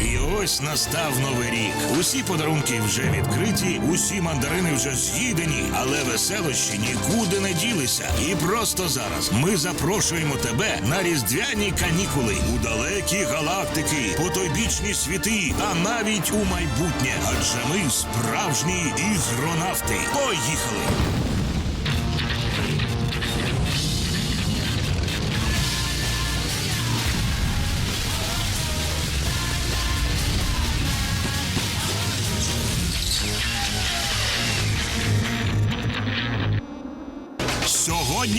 І ось настав новий рік. Усі подарунки вже відкриті, усі мандарини вже з'їдені, але веселощі нікуди не ділися. І просто зараз ми запрошуємо тебе на різдвяні канікули у далекі галактики, потойбічні світи та навіть у майбутнє. Адже ми справжні ігронавти. Поїхали!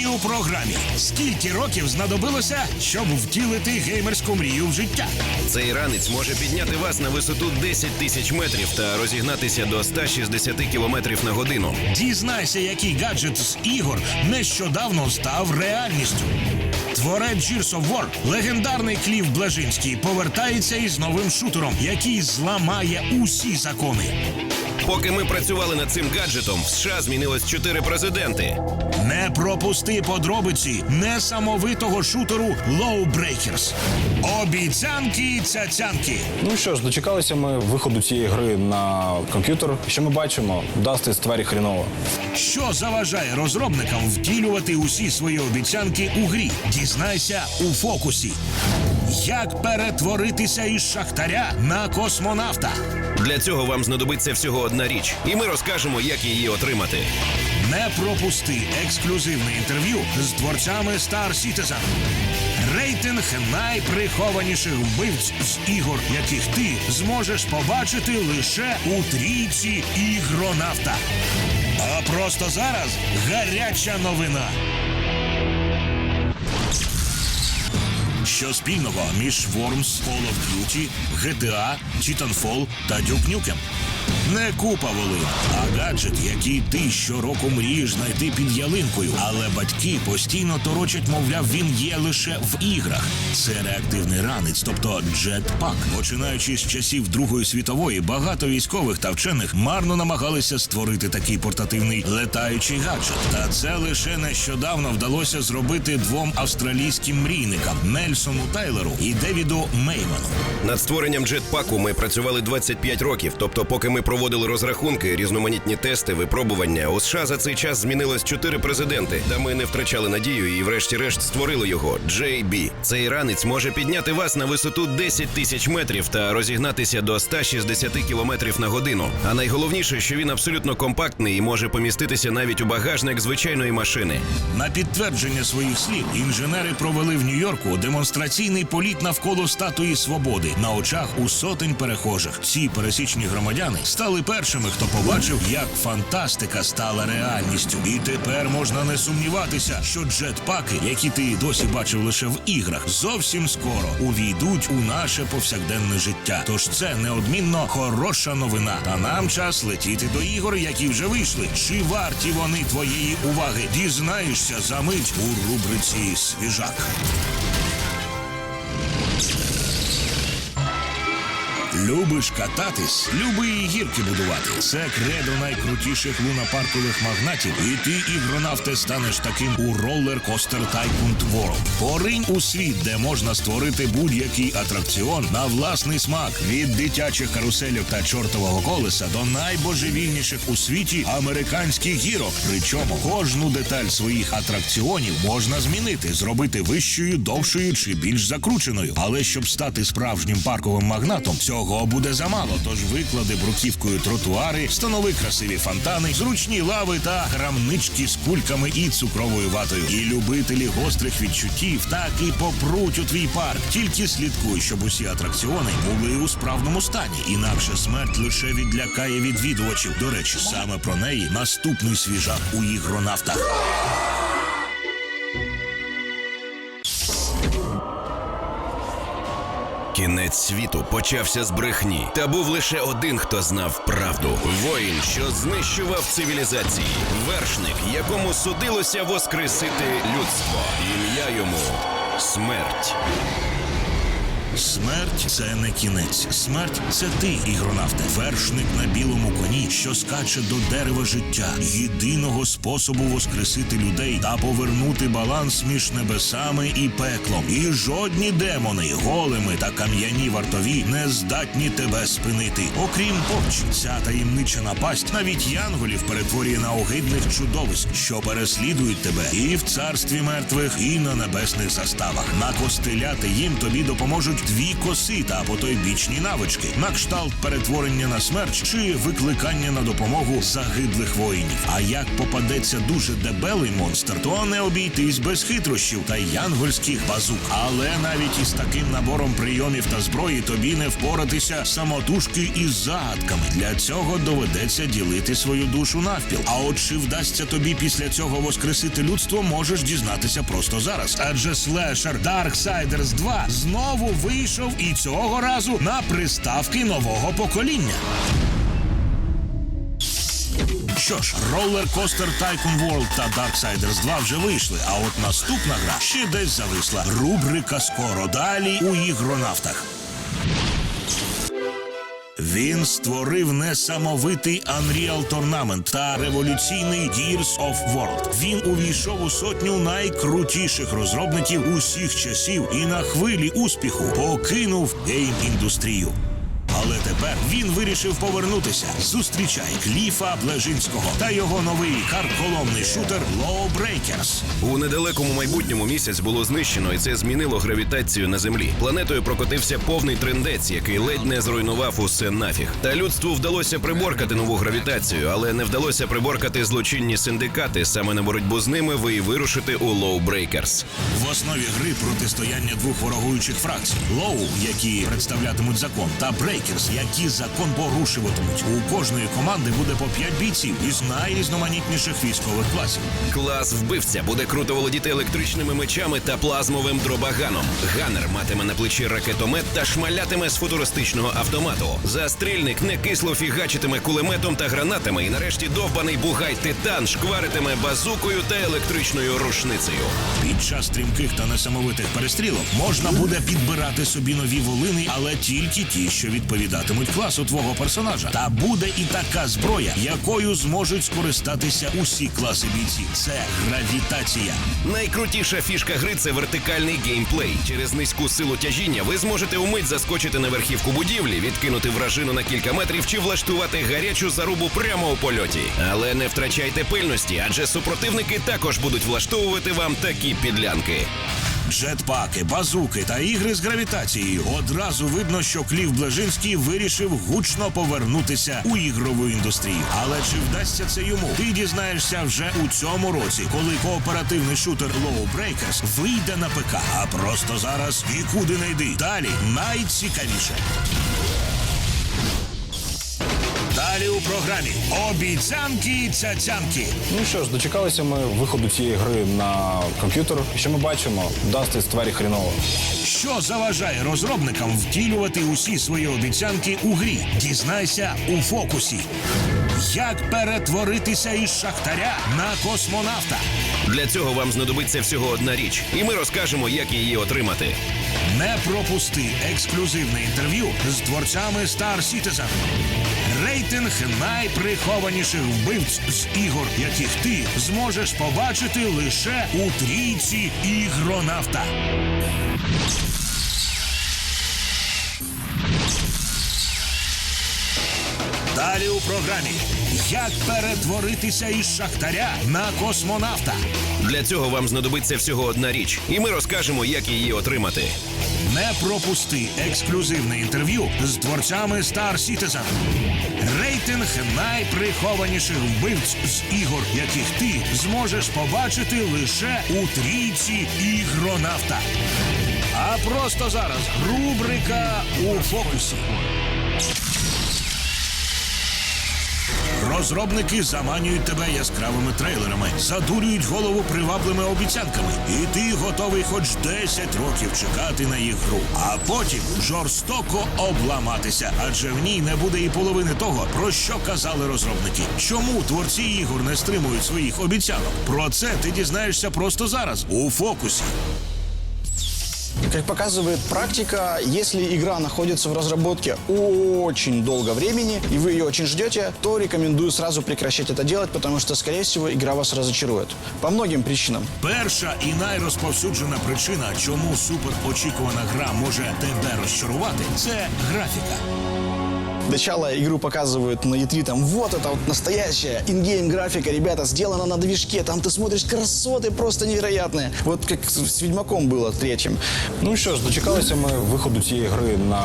У програмі скільки років знадобилося, щоб втілити геймерську мрію в життя? Цей ранець може підняти вас на висоту 10 тисяч метрів та розігнатися до 160 кілометрів на годину. Дізнайся, який гаджет з ігор нещодавно став реальністю. Творець Gears of War, легендарний Клів Блажинський, повертається із новим шутером, який зламає усі закони. Поки ми працювали над цим гаджетом, в США змінилось чотири президенти. Не пропусти подробиці несамовитого шутеру Low Breakers. Обіцянки і цяцянки. Ну що ж, дочекалися ми виходу цієї гри на комп'ютер. Що ми бачимо? Дасти тварі хріново. Що заважає розробникам втілювати усі свої обіцянки у грі? Дізнайся у фокусі. Як перетворитися із шахтаря на космонавта? Для цього вам знадобиться всього одна річ, і ми розкажемо, як її отримати. Не пропусти ексклюзивне інтерв'ю з творцями Star Citizen. Рейтинг найприхованіших вбивць з ігор, яких ти зможеш побачити лише у трійці ігронавта. А просто зараз гаряча новина. Що спільного між Worms, Call of Duty, GTA, Titanfall та Duke Nukem? Не купа волин, а гаджет, який ти щороку мрієш знайти під ялинкою. Але батьки постійно торочать, мовляв, він є лише в іграх. Це реактивний ранець, тобто джетпак. Починаючи з часів Другої світової, багато військових та вчених марно намагалися створити такий портативний летаючий гаджет. Та це лише нещодавно вдалося зробити двом австралійським мрійникам Нельсону Тайлеру і Девіду Мейману. Над створенням джетпаку ми працювали 25 років. Тобто, поки ми проводили розрахунки, різноманітні тести, випробування, у США за цей час змінилось чотири президенти. Та ми не втрачали надію і, врешті-решт, створили його. JB. Цей ранець може підняти вас на висоту 10 тисяч метрів та розігнатися до 160 кілометрів на годину. А найголовніше, що він абсолютно компактний і може поміститися навіть у багажник звичайної машини. На підтвердження своїх слів інженери провели в Нью-Йорку демонстраційний політ навколо статуї свободи на очах у сотень перехожих. Ці пересічні громадяни стали першими, хто побачив, як фантастика стала реальністю. І тепер можна не сумніватися, що джетпаки, які ти досі бачив лише в іграх, зовсім скоро увійдуть у наше повсякденне життя. Тож це неодмінно хороша новина. А нам час летіти до ігор, які вже вийшли. Чи варті вони твоєї уваги? Дізнаєшся за мить у рубриці Свіжак. Любиш кататись, люби і гірки будувати. Це кредо найкрутіших лунапаркових магнатів. І ти, ігронавте, станеш таким у Roller Coaster Tycoon World. Поринь у світ, де можна створити будь-який атракціон на власний смак. Від дитячих карусельок та чортового колеса до найбожевільніших у світі американських гірок. Причому кожну деталь своїх атракціонів можна змінити, зробити вищою, довшою чи більш закрученою. Але щоб стати справжнім парковим магнатом, цього буде замало. Тож виклади бруківкою тротуари, встанови красиві фонтани, зручні лави та крамнички з кульками і цукровою ватою. І любителі гострих відчуттів так і попруть у твій парк. Тільки слідкуй, щоб усі атракціони були у справному стані. Інакше смерть лише відлякає відвідувачів. До речі, саме про неї наступний свіжак у ігронавтах. Кінець світу почався з брехні. Та був лише один, хто знав правду: воїн, що знищував цивілізації, вершник, якому судилося воскресити людство. Ім'я йому смерть. Смерть це не кінець. Смерть це ти, ігронавте. Вершник на білому коні, що скаче до дерева життя, єдиного способу воскресити людей та повернути баланс між небесами і пеклом. І жодні демони, големи та кам'яні вартові не здатні тебе спинити. Окрім порчі, ця таємнича напасть навіть янголів перетворює на огидних чудовиськ, що переслідують тебе і в царстві мертвих, і на небесних заставах. Накостеляти їм тобі допоможуть дві коси та потойбічні навички, на кшталт перетворення на смерть чи викликання на допомогу загиблих воїнів. А як попадеться дуже дебелий монстр, то не обійтись без хитрощів та янгольських базук. Але навіть із таким набором прийомів та зброї тобі не впоратися самотужки із загадками. Для цього доведеться ділити свою душу навпіл. А от чи вдасться тобі після цього воскресити людство, можеш дізнатися просто зараз. Адже слешер Darksiders 2 знову вийшов і цього разу на приставки нового покоління. Що ж, Roller Coaster Tycoon World та Darksiders 2 вже вийшли, а от наступна гра ще десь зависла. Рубрика скоро далі у ігронавтах. Він створив несамовитий Unreal Tournament та революційний Gears of World. Він увійшов у сотню найкрутіших розробників усіх часів і на хвилі успіху покинув гейм-індустрію. Але тепер він вирішив повернутися. Зустрічай Кліфа Блежинського та його новий карколомний шутер Lawbreakers. У недалекому майбутньому місяць було знищено, і це змінило гравітацію на землі. Планетою прокотився повний трендець, який ледь не зруйнував усе нафіг. Та людству вдалося приборкати нову гравітацію, але не вдалося приборкати злочинні синдикати. Саме на боротьбу з ними ви і вирушите у Lawbreakers. В основі гри протистояння двох ворогуючих фракцій: Лоу, які представлятимуть закон, та Брейкерс, які закон порушуватимуть. У кожної команди буде по 5 бійців із найрізноманітніших військових класів. Клас вбивця буде круто володіти електричними мечами та плазмовим дробаганом. Ганер матиме на плечі ракетомет та шмалятиме з футуристичного автомату. Застрільник не кисло фігачитиме кулеметом та гранатами. І нарешті довбаний бугай титан шкваритиме базукою та електричною рушницею. Під час стрімких та несамовитих перестрілок можна буде підбирати собі нові волини, але тільки ті, що відповідатимуть класу твого персонажа. Та буде і така зброя, якою зможуть скористатися усі класи бійців. Це гравітація. Найкрутіша фішка гри це вертикальний геймплей. Через низьку силу тяжіння ви зможете умить заскочити на верхівку будівлі, відкинути вражину на кілька метрів чи влаштувати гарячу зарубу прямо у польоті. Але не втрачайте пильності, адже супротивники також будуть влаштовувати вам такі підлянки. Джетпаки, базуки та ігри з гравітації. Одразу видно, що Клів Блажинський вирішив гучно повернутися у ігрову індустрію. Але чи вдасться це йому? Ти дізнаєшся вже у цьому році, коли кооперативний шутер Low Breakers вийде на ПК. А просто зараз нікуди не йди. Далі найцікавіше. Далі у програмі обіцянки цяцянки. Ну що ж, дочекалися ми виходу цієї гри на комп'ютер. Що ми бачимо? Дасти тварі хріново. Що заважає розробникам втілювати усі свої обіцянки у грі? Дізнайся у фокусі. Як перетворитися із шахтаря на космонавта? Для цього вам знадобиться всього одна річ, і ми розкажемо, як її отримати. Не пропусти ексклюзивне інтерв'ю з творцями Star Citizen. Рейтинг найприхованіших вбивць з ігор, яких ти зможеш побачити лише у трійці ігронавта. Далі у програмі Як перетворитися із шахтаря на космонавта. Для цього вам знадобиться всього одна річ, і ми розкажемо, як її отримати. Не пропусти ексклюзивне інтерв'ю з творцями Star Citizen. Рейтинг найприхованіших вбивць з ігор, яких ти зможеш побачити лише у трійці ігронавта. А просто зараз рубрика у фокусі. Розробники заманюють тебе яскравими трейлерами, задурюють голову привабливими обіцянками, і ти готовий хоч 10 років чекати на їх гру, а потім жорстоко обламатися, адже в ній не буде і половини того, про що казали розробники. Чому творці ігор не стримують своїх обіцянок? Про це ти дізнаєшся просто зараз у фокусі. Как показывает практика, если игра находится в разработке очень долго времени, и вы ее очень ждете, то рекомендую сразу прекращать это делать, потому что, скорее всего, игра вас разочарует. По многим причинам. Перша і найрозповсюджена причина, чому суперочікувана гра може тебе розчарувати, це графіка. Сначала игру показывают на E3, там вот это вот настоящая ингейм графика, ребята, сделана на движке, там ты смотришь красоты просто невероятные. Вот как с с Ведьмаком было третьим. Ну що ж, дочекалися ми виходу цієї гри на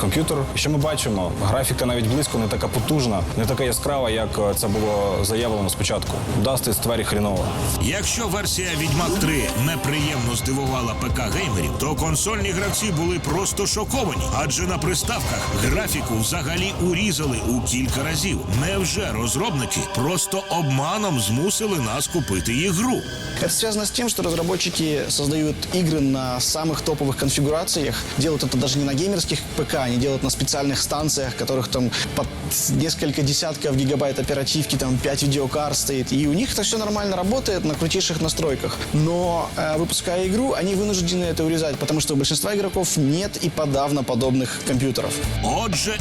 комп'ютер. Що ми бачимо? Графіка навіть близько не така потужна, не така яскрава, як е, це було заявлено спочатку. Дасти ствері хріново. Якщо версія Відьмак 3 неприємно здивувала ПК геймерів, то консольні гравці були просто шоковані, адже на приставках графіку взагалі урізали у кілька разів. Невже розробники просто обманом змусили нас купити ігру? Это связано с тем, что разработчики создают игры на самых топовых конфигурациях. Делают это даже не на геймерских ПК, они делают на специальных станциях, которых там под несколько десятков гигабайт оперативки, там 5 видеокарт стоит. И у них это все нормально работает на крутейших настройках. Но э, выпуская игру, они вынуждены это урезать, потому что у большинства игроков нет и подавно подобных компьютеров. Отже,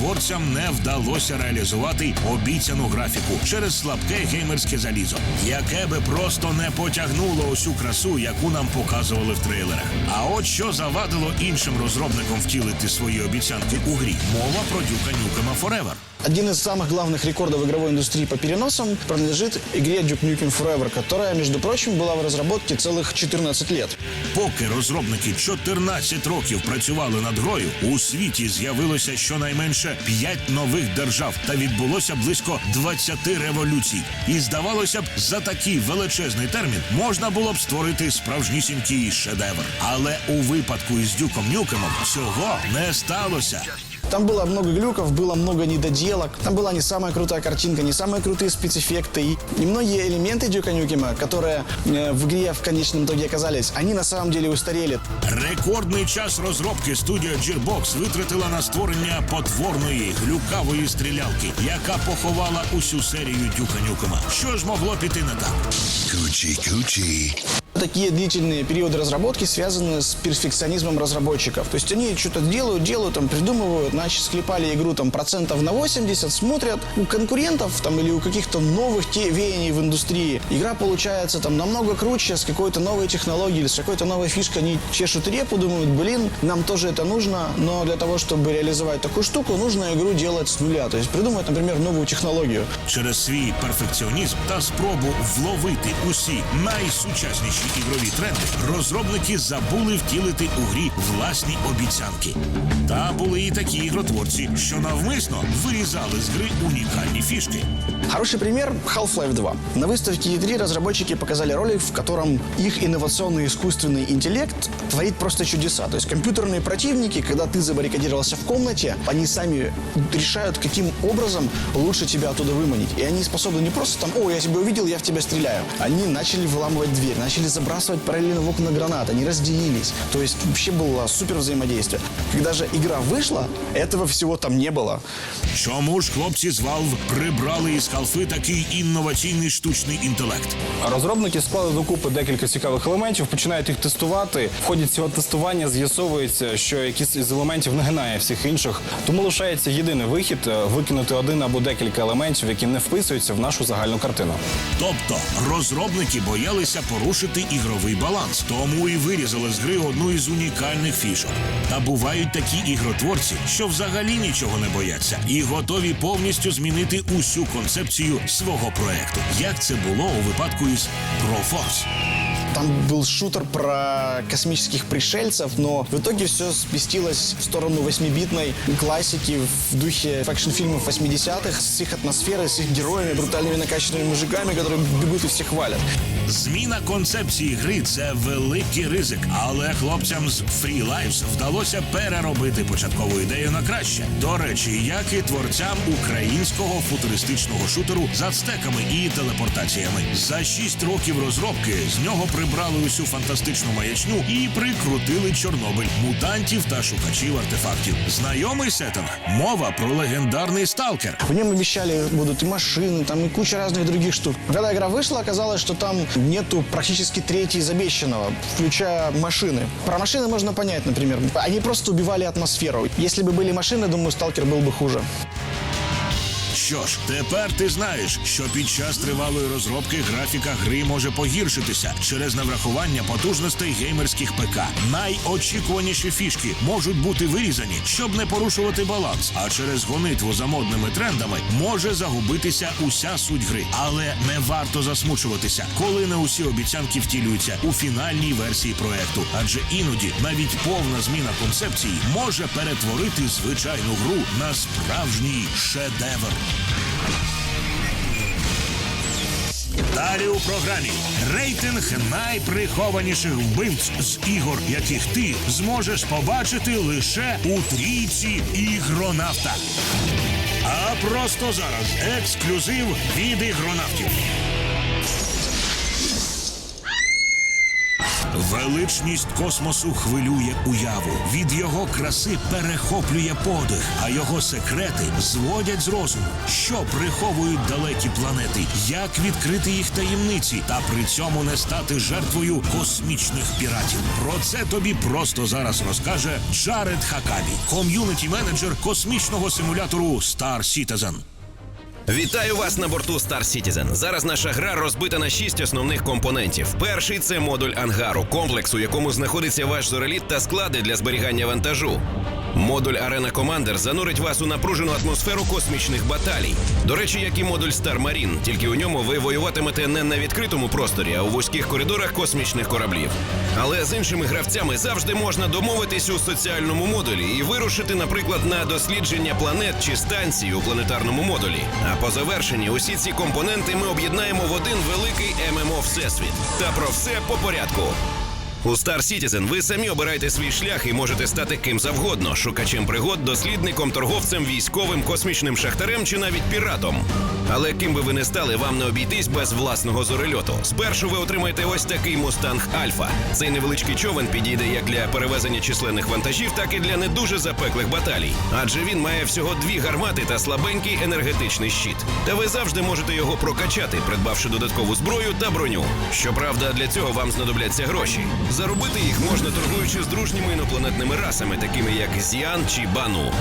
ігротворцям не вдалося реалізувати обіцяну графіку через слабке геймерське залізо, яке би просто не потягнуло усю красу, яку нам показували в трейлерах. А от що завадило іншим розробникам втілити свої обіцянки у грі. Мова про Дюка Нюкема Forever. Один из самых главных рекордов игровой индустрии по переносам принадлежит игре Duke Nukem Forever, которая, между прочим, была в разработке целых 14 лет. Поки розробники 14 років працювали над грою, у світі з'явилося щонайменше 5 нових держав та відбулося близько 20 революцій. І здавалося б, за такий величезний термін можна було б створити справжнісінький шедевр. Але у випадку із Дюком Нюкемом цього не сталося. Там было много глюков, было много недоделок. Там была не самая крутая картинка, не самые крутые спецэффекты. И, и многие элементы Дюка Нюкема, которые э, в игре в конечном итоге оказались, они на самом деле устарели. Рекордний час розробки студія Gearbox витратила на створення потворної глюкавої стрілялки, яка поховала усю серію Дюка Нюкема. Що ж могло піти не так? Такие длительные периоды разработки связаны с перфекционизмом разработчиков. То есть они что-то делают, делают, там, придумывают, значит, склепали игру там процентов на 80, смотрят у конкурентов там или у каких-то новых те веяний в индустрии. Игра получается там намного круче, с какой-то новой технологией или с какой-то новой фишкой. Они чешут репу, думают, блин, нам тоже это нужно, но для того, чтобы реализовать такую штуку, нужно игру делать с нуля. То есть придумать, например, новую технологию. Через свій перфекціонізм та спробу вловити усі найсучасніші ігрові тренди, розробники забули втілити у грі власні обіцянки. Та були і такі ігротворці, що навмисно вирізали з гри унікальні фішки. Хороший пример – Half-Life 2. На выставке E3 разработчики показали ролик, в котором их инновационный искусственный интеллект творит просто чудеса. То есть компьютерные противники, когда ты забаррикадировался в комнате, они сами решают, каким образом лучше тебя оттуда выманить. И они способны не просто там, о, я тебя увидел, я в тебя стреляю. Они начали выламывать дверь, начали забрасывать параллельно в окна гранат, они разделились. То есть вообще было супер взаимодействие. Когда же игра вышла, этого всего там не было. Чому ж хлопці з Valve прибрали із халфи такий інноваційний штучний інтелект? Розробники склали докупи декілька цікавих елементів, починають їх тестувати. В ході цього тестування з'ясовується, що якийсь із елементів не гинає всіх інших. Тому лишається єдиний вихід е, викинути один або декілька елементів, які не вписуються в нашу загальну картину. Тобто розробники боялися порушити ігровий баланс, тому і вирізали з гри одну із унікальних фішок. Та бувають такі ігротворці, що взагалі нічого не бояться, і готові повністю змінити усю концепцію свого проекту, як це було у випадку із ProForce. Там был шутер про космических пришельцев, но в итоге все сместилось в сторону восьмибитной классики в духе фэкшн-фильмов 80-х с их атмосферой, с их героями, брутальными накачанными мужиками, которые бегут и всех валят. Зміна концепції гри це великий ризик, але хлопцям з Free Lives вдалося переробити початкову ідею на краще. До речі, як і творцям українського футуристичного шутеру з ацтеками і телепортаціями. За шість років розробки з нього прибрали усю фантастичну маячню і прикрутили Чорнобиль, мутантів та шукачів артефактів. Знайомий сеттинг? Мова про легендарний сталкер. В нем обещали будут и машины, там и куча разных других штук. Когда игра вышла, оказалось, что там нету практически трети из обещанного, включая машины. Про машины можно понять, например. Они просто убивали атмосферу. Если бы были машины, думаю, сталкер был бы хуже. Що ж, тепер ти знаєш, що під час тривалої розробки графіка гри може погіршитися через неврахування потужностей геймерських ПК. Найочікуваніші фішки можуть бути вирізані, щоб не порушувати баланс. А через гонитву за модними трендами може загубитися уся суть гри. Але не варто засмучуватися, коли не усі обіцянки втілюються у фінальній версії проекту. Адже іноді навіть повна зміна концепції може перетворити звичайну гру на справжній шедевр. Далі у програмі рейтинг найприхованіших вбивць з ігор, яких ти зможеш побачити лише у трійці ігронавта. А просто зараз ексклюзив від ігронавтів. Величність космосу хвилює уяву. Від його краси перехоплює подих, а його секрети зводять з розуму, що приховують далекі планети, як відкрити їх таємниці, та при цьому не стати жертвою космічних піратів. Про це тобі просто зараз розкаже Джаред Хакабі, ком'юніті менеджер космічного симулятору Star Citizen. Вітаю вас на борту Star Citizen. Зараз наша гра розбита на шість основних компонентів. Перший це модуль ангару, комплекс, у якому знаходиться ваш зореліт та склади для зберігання вантажу. Модуль Арена Командер занурить вас у напружену атмосферу космічних баталій. До речі, як і модуль Star Marine, тільки у ньому ви воюватимете не на відкритому просторі, а у вузьких коридорах космічних кораблів. Але з іншими гравцями завжди можна домовитись у соціальному модулі і вирушити, наприклад, на дослідження планет чи станцій у планетарному модулі. А по завершенні усі ці компоненти ми об'єднаємо в один великий ММО Всесвіт. Та про все по порядку. У Star Citizen ви самі обираєте свій шлях і можете стати ким завгодно: шукачем пригод, дослідником, торговцем, військовим, космічним шахтарем чи навіть піратом. Але ким би ви не стали, вам не обійтись без власного зорельоту. Спершу ви отримаєте ось такий мустанг Альфа. Цей невеличкий човен підійде як для перевезення численних вантажів, так і для не дуже запеклих баталій. Адже він має всього дві гармати та слабенький енергетичний щит. Та ви завжди можете його прокачати, придбавши додаткову зброю та броню. Щоправда, для цього вам знадобляться гроші. Заробити їх можна торгуючи з дружніми інопланетними расами, такими як Зіан чи Бану.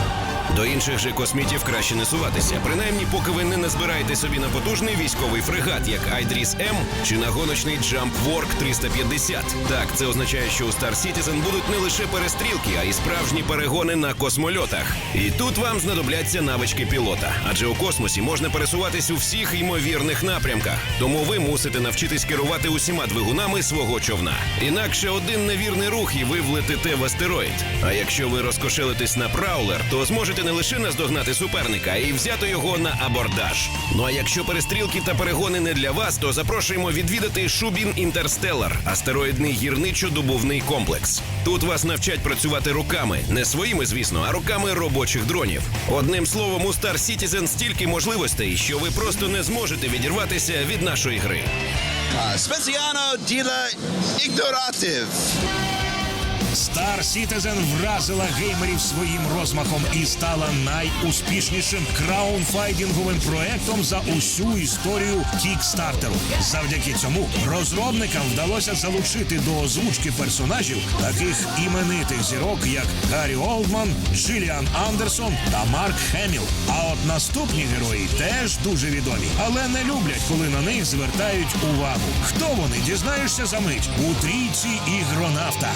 До інших же космітів краще не суватися, принаймні, поки ви не назбираєте собі на потужний військовий фрегат, як Айдріс М чи на гоночний Jump Work 350. Так, це означає, що у Star Citizen будуть не лише перестрілки, а й справжні перегони на космольотах. І тут вам знадобляться навички пілота, адже у космосі можна пересуватись у всіх ймовірних напрямках. Тому ви мусите навчитись керувати усіма двигунами свого човна. Інакше один невірний рух і ви влетите в астероїд. А якщо ви розкошелитесь на праулер, то зможете не лише наздогнати суперника, й взяти його на абордаж. Ну а якщо перестрілки та перегони не для вас, то запрошуємо відвідати Шубін Інтерстеллар, астероїдний гірничо-добувний комплекс. Тут вас навчать працювати руками, не своїми, звісно, а руками робочих дронів. Одним словом, у Star Citizen стільки можливостей, що ви просто не зможете відірватися від нашої гри. Speciano Dila Ignorative. Star Citizen вразила геймерів своїм розмахом і стала найуспішнішим краунфайдінговим проектом за усю історію кікстартеру. Завдяки цьому розробникам вдалося залучити до озвучки персонажів таких іменитих зірок, як Гаррі Олдман, Джиліан Андерсон та Марк Хеміл. А от наступні герої теж дуже відомі, але не люблять, коли на них звертають увагу. Хто вони дізнаєшся за мить у трійці ігронавта.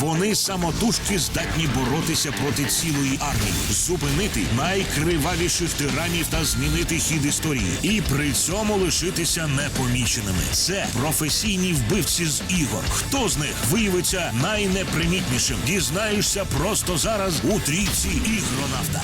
Вони самотужки здатні боротися проти цілої армії, зупинити найкривавіших тиранів та змінити хід історії, і при цьому лишитися непоміченими. Це професійні вбивці з ігор. Хто з них виявиться найнепримітнішим? Дізнаєшся просто зараз у трійці ігронавта.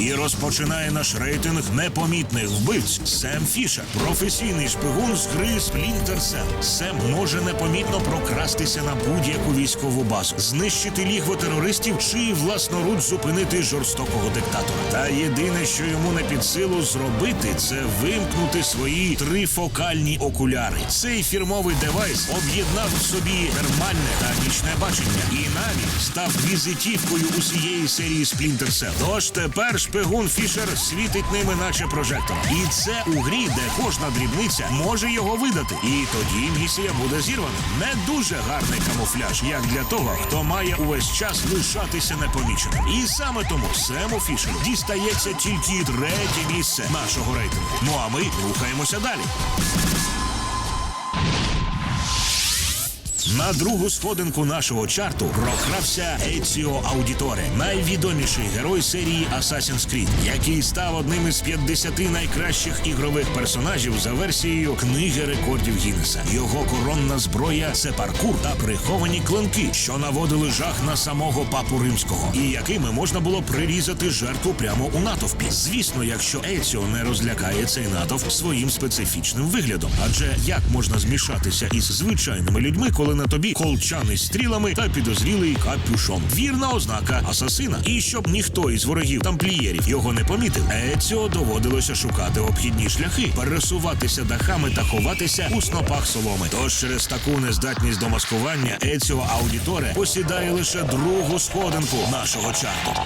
І розпочинає наш рейтинг непомітних вбивць. Сем Фішер, професійний шпигун з гри Splinter Cell. Сем може непомітно прокрастися на будь-яку військову базу, знищити лігво терористів чи власноруч зупинити жорстокого диктатора. Та єдине, що йому не під силу зробити, це вимкнути свої трифокальні окуляри. Цей фірмовий девайс об'єднав в собі термальне та нічне бачення і навіть став візитівкою усієї серії Splinter Cell. Тож тепер шпигун Фішер світить ними, наче прожектор. І це у грі, де кожна дрібниця може його видати. І тоді місія буде зірвана. Не дуже гарний камуфляж, як для того, хто має увесь час лишатися непоміченим. І саме тому Сему Фішеру дістається тільки третє місце нашого рейтингу. Ну а ми рухаємося далі. На другу сходинку нашого чарту прокрався Еціо Аудіторе, найвідоміший герой серії Assassin's Creed, який став одним із 50 найкращих ігрових персонажів за версією книги рекордів Гіннеса. Його коронна зброя це паркур та приховані клинки, що наводили жах на самого папу римського, і якими можна було прирізати жертву прямо у натовпі. Звісно, якщо Еціо не розлякає цей натовп своїм специфічним виглядом. Адже як можна змішатися із звичайними людьми, коли на тобі колчани з стрілами та підозрілий капюшон? Вірна ознака асасина. І щоб ніхто із ворогів тамплієрів його не помітив, Еціо доводилося шукати обхідні шляхи, пересуватися дахами та ховатися у снопах соломи. Тож через таку нездатність до маскування Еціо Аудіторе посідає лише другу сходинку нашого чарту.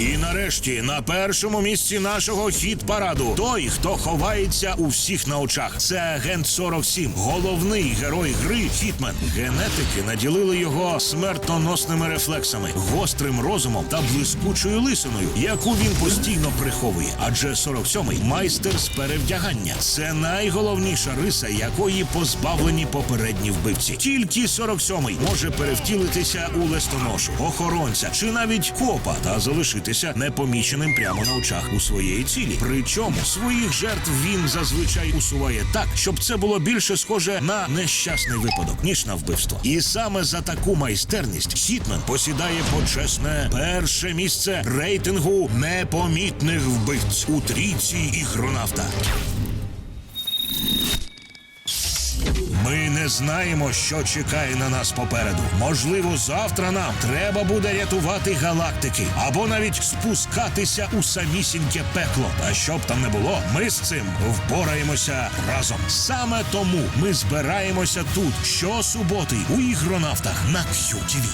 І нарешті на першому місці нашого хіт-параду той, хто ховається у всіх на очах. Це агент 47, головний герой гри Хітмен. Генетики наділили його смертоносними рефлексами, гострим розумом та блискучою лисиною, яку він постійно приховує. Адже 47-й майстер з перевдягання. Це найголовніша риса, якої позбавлені попередні вбивці. Тільки 47-й може перевтілитися у листоношу, охоронця чи навіть копа та залишитися непоміченим прямо на очах у своєї цілі. Причому своїх жертв він зазвичай усуває так, щоб це було більше схоже на нещасний випадок, ніж на вбивство. І саме за таку майстерність Сітмен посідає почесне перше місце рейтингу непомітних вбивць у трійці ігронавта. Не знаємо, що чекає на нас попереду. Можливо, завтра нам треба буде рятувати галактики або навіть спускатися у самісіньке пекло. Та щоб там не було, ми з цим впораємося разом. Саме тому ми збираємося тут щосуботи у ігронавтах на QTV.